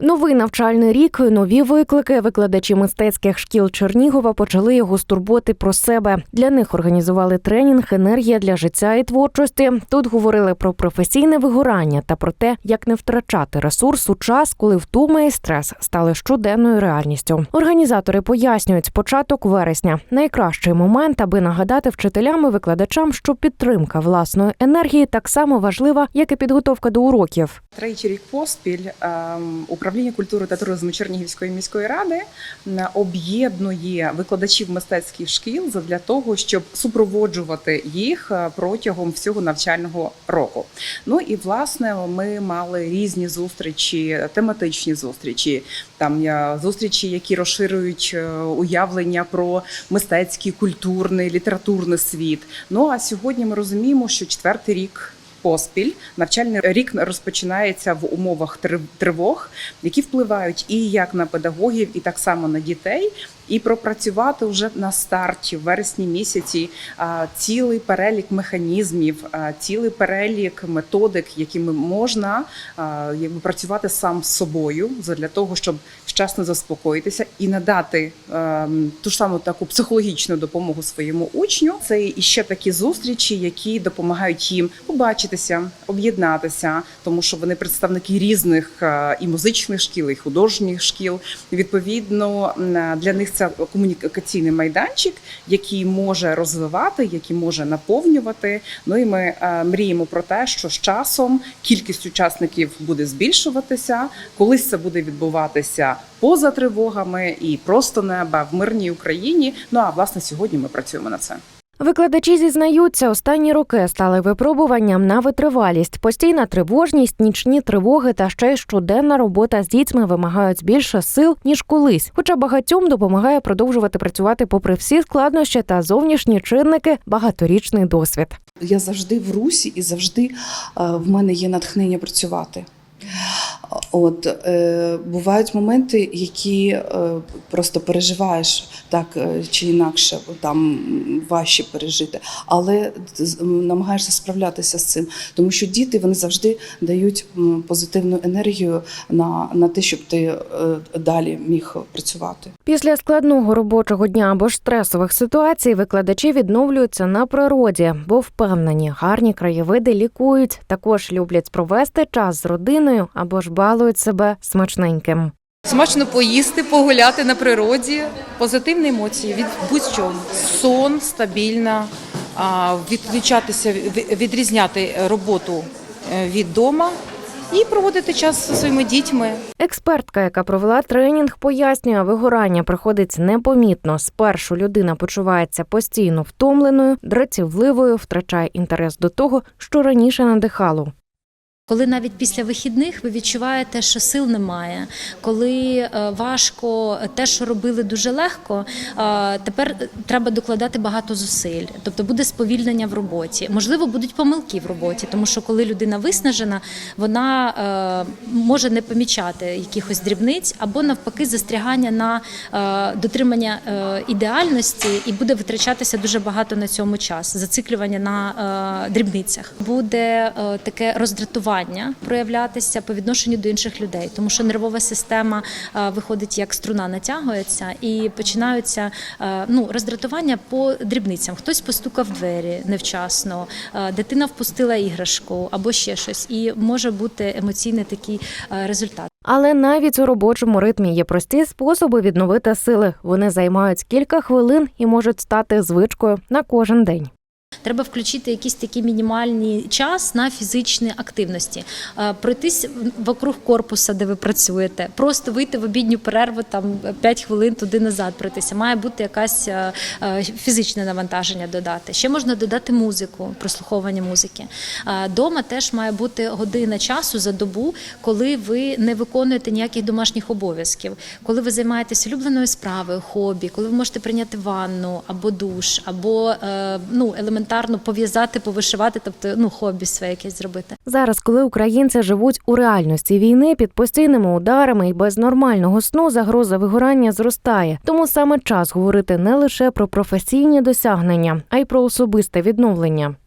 Новий навчальний рік, нові виклики. Викладачі мистецьких шкіл Чернігова почали його з турботи про себе. Для них організували тренінг Енергія для життя і творчості. Тут говорили про професійне вигорання та про те, як не втрачати ресурс у час, коли втома і стрес стали щоденною реальністю. Організатори пояснюють, початок вересня найкращий момент, аби нагадати вчителям і викладачам, що підтримка власної енергії так само важлива, як і підготовка до уроків. Третій рік поспіль ем, управління культури та туризму Чернігівської міської ради об'єднує викладачів мистецьких шкіл для того, щоб супроводжувати їх е, протягом всього навчального року. Ну і власне ми мали різні зустрічі, тематичні зустрічі, там е, зустрічі, які розширюють е, уявлення про мистецький, культурний, літературний світ. Ну а сьогодні ми розуміємо, що четвертий рік поспіль навчальний рік розпочинається в умовах тривог, які впливають і як на педагогів, і так само на дітей. І пропрацювати вже на старті в вересні місяці цілий перелік механізмів, цілий перелік методик, якими можна якби працювати сам з собою для того, щоб вчасно заспокоїтися і надати ту ж саму таку психологічну допомогу своєму учню. Це і ще такі зустрічі, які допомагають їм побачитися, об'єднатися, тому що вони представники різних і музичних шкіл, і художніх шкіл. Відповідно, для них це комунікаційний майданчик, який може розвивати, який може наповнювати. Ну і ми е, мріємо про те, що з часом кількість учасників буде збільшуватися, колись це буде відбуватися поза тривогами і просто неба в мирній Україні. Ну а власне сьогодні ми працюємо на це. Викладачі зізнаються, останні роки стали випробуванням на витривалість. Постійна тривожність, нічні тривоги та ще й щоденна робота з дітьми вимагають більше сил ніж колись. Хоча багатьом допомагає продовжувати працювати попри всі складнощі та зовнішні чинники, багаторічний досвід. Я завжди в русі і завжди е, в мене є натхнення працювати. От е, бувають моменти, які е, просто переживаєш так е, чи інакше, там важче пережити, але намагаєшся справлятися з цим, тому що діти вони завжди дають позитивну енергію на, на те, щоб ти е, далі міг працювати. Після складного робочого дня або ж стресових ситуацій викладачі відновлюються на природі, бо впевнені, гарні краєвиди лікують. Також люблять провести час з родиною або ж балують себе смачненьким. Смачно поїсти, погуляти на природі, позитивні емоції від будь-чого. Сон, стабільна, відключатися, ві- відрізняти роботу е, від дома і проводити час зі своїми дітьми. Експертка, яка провела тренінг, пояснює, вигорання приходить непомітно. Спершу людина почувається постійно втомленою, дратівливою, втрачає інтерес до того, що раніше надихало. Коли навіть після вихідних ви відчуваєте, що сил немає, коли е, важко те, що робили дуже легко, е, тепер треба докладати багато зусиль. Тобто буде сповільнення в роботі. Можливо, будуть помилки в роботі, тому що коли людина виснажена, вона е, може не помічати якихось дрібниць або навпаки застрягання на дотримання ідеальності, і буде витрачатися дуже багато на цьому час. Зациклювання на дрібницях буде таке роздратування проявлятися по відношенню до інших людей, тому що нервова система е, виходить як струна натягується і починаються е, ну роздратування по дрібницям. Хтось постукав двері невчасно, е, дитина впустила іграшку або ще щось, і може бути емоційний такий результат. Але навіть у робочому ритмі є прості способи відновити сили. Вони займають кілька хвилин і можуть стати звичкою на кожен день. Треба включити якийсь такий мінімальний час на фізичні активності, Е, пройтись вокруг корпуса, де ви працюєте, просто вийти в обідню перерву, там 5 хвилин туди назад пройтися. Має бути якась е, е, фізичне навантаження додати. Ще можна додати музику, прослуховування музики. Дома теж має бути година часу за добу, коли ви не виконуєте ніяких домашніх обов'язків, коли ви займаєтесь улюбленою справою, хобі, коли ви можете прийняти ванну або душ, або ну елементарно пов'язати, повишивати, тобто ну хобі своє якесь зробити. Зараз, коли українці живуть у реальності війни під постійними ударами і без нормального сну, загроза вигорання зростає. Тому саме час говорити не лише про професійні досягнення, а й про особисте відновлення.